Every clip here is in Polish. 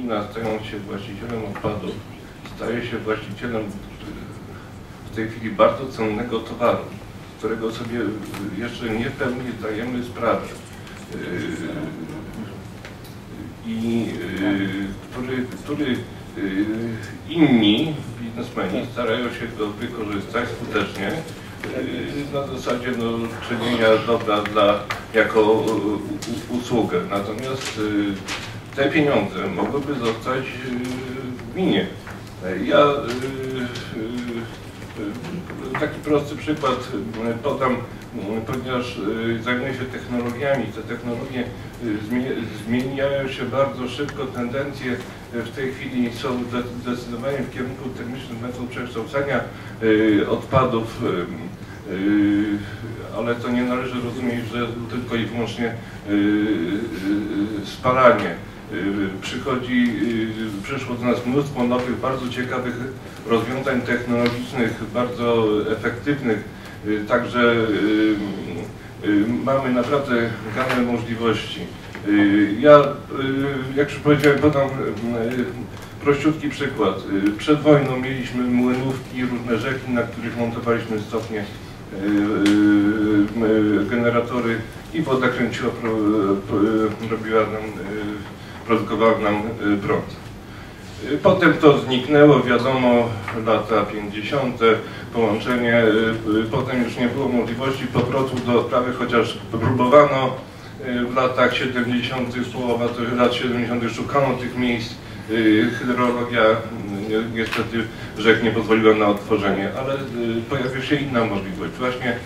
gmina stając się właścicielem odpadów, staje się właścicielem w tej chwili bardzo cennego towaru, którego sobie jeszcze nie pełni zdajemy sprawę. I który, który inni biznesmeni starają się go wykorzystać skutecznie na zasadzie no, czynienia dobra dla, jako usługę. Natomiast te pieniądze mogłyby zostać w gminie. Ja taki prosty przykład podam, ponieważ zajmuję się technologiami. Te technologie zmieniają się bardzo szybko, tendencje w tej chwili są zdecydowanie w kierunku termicznych metod przekształcania odpadów, ale to nie należy rozumieć, że tylko i wyłącznie spalanie. Przychodzi, przyszło do nas mnóstwo nowych, bardzo ciekawych rozwiązań technologicznych, bardzo efektywnych, także mamy naprawdę gamę możliwości. Ja, jak już powiedziałem, podam prościutki przykład. Przed wojną mieliśmy młynówki, różne rzeki, na których montowaliśmy stopnie generatory i woda kręciła, robiła nam, produkowała nam prąd. Potem to zniknęło, wiadomo, lata 50., połączenie, potem już nie było możliwości powrotu do sprawy, chociaż próbowano w latach 70., połowa lat 70. szukano tych miejsc, hydrologia niestety rzek nie pozwoliła na odtworzenie, ale pojawiła się inna możliwość, właśnie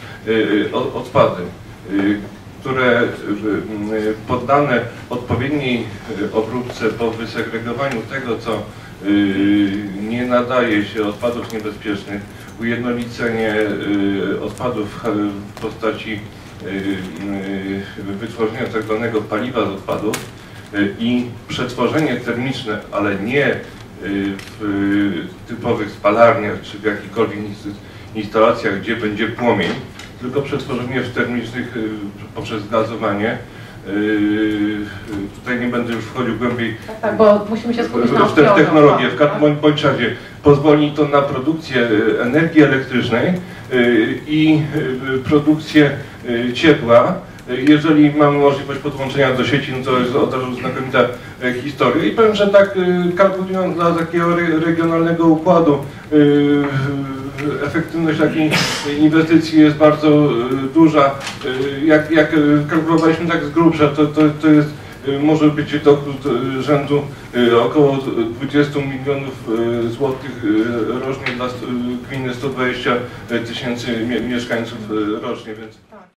odpady, które poddane odpowiedniej obróbce po wysegregowaniu tego, co nie nadaje się odpadów niebezpiecznych, ujednolicenie odpadów w postaci wytworzenia tak zwanego paliwa z odpadów i przetworzenie termiczne, ale nie w typowych spalarniach czy w jakichkolwiek instalacjach, gdzie będzie płomień, tylko przetworzenie w termicznych poprzez gazowanie. Tutaj nie będę już wchodził głębiej tak, tak, bo musimy się skupić na w tę technologię. W każdym bądź razie pozwoli to na produkcję energii elektrycznej i produkcję ciepła. Jeżeli mamy możliwość podłączenia do sieci, no to jest od razu znakomita historia. I powiem, że tak kalkulując dla takiego regionalnego układu, efektywność takiej inwestycji jest bardzo duża. Jak, jak kalkulowaliśmy tak z grubsza, to, to, to jest może być dochód rzędu około 20 milionów złotych rocznie dla gminy 120 tysięcy mieszkańców rocznie. Więc...